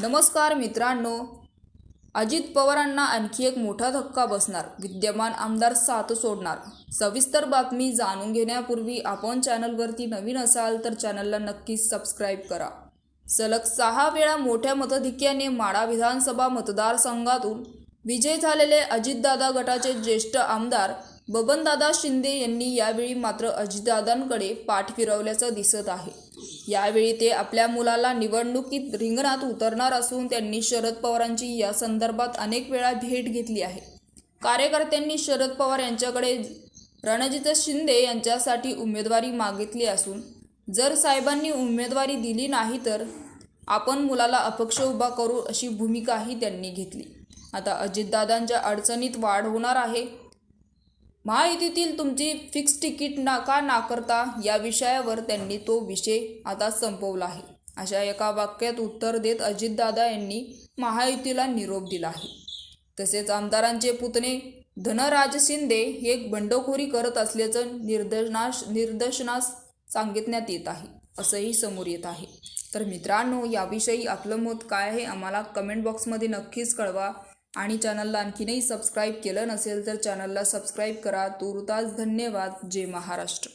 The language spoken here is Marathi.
नमस्कार मित्रांनो. अजित पवारांना आणखी एक मोठा धक्का बसणार. विद्यमान आमदार साथ सोडणार. सविस्तर बातमी जाणून घेण्यापूर्वी आपण चॅनलवरती नवीन असाल तर चॅनलला नक्कीच सबस्क्राईब करा. सलग सहा वेळा मोठ्या मताधिक्याने माडा विधानसभा मतदारसंघातून विजय झालेले अजितदादा गटाचे ज्येष्ठ आमदार बबनदादा शिंदे यांनी यावेळी मात्र अजितदादांकडे पाठ फिरवल्याचं दिसत आहे. यावेळी ते आपल्या मुलाला निवडणुकीत रिंगणात उतरणार असून त्यांनी शरद पवारांची या संदर्भात अनेक वेळा भेट घेतली आहे. कार्यकर्त्यांनी शरद पवार यांच्याकडे रणजित शिंदे यांच्यासाठी उमेदवारी मागितली असून जर साहेबांनी उमेदवारी दिली नाही तर आपण मुलाला अपक्ष उभा करू अशी भूमिकाही त्यांनी घेतली. आता अजितदादांच्या अडचणीत वाढ होणार आहे. महायुतीतील तुमची फिक्स तिकीट ना का नाकारता या विषयावर त्यांनी तो विषय आता संपवला आहे. अशा एका वाक्यात उत्तर देत अजितदादा यांनी महायुतीला निरोप दिला आहे. तसेच आमदारांचे पुतणे धनराज शिंदे हे बंडखोरी करत असल्याचं निदर्शनास निर्दशनास सांगितण्यात येत आहे असंही समोर येत आहे. तर मित्रांनो याविषयी आपलं मत काय आहे? आम्हाला कमेंट बॉक्समध्ये नक्कीच कळवा. आणि चॅनलला आणखीनही सबस्क्राईब केलं नसेल तर चॅनलला सबस्क्राईब करा. तुर्तास धन्यवाद. जय महाराष्ट्र.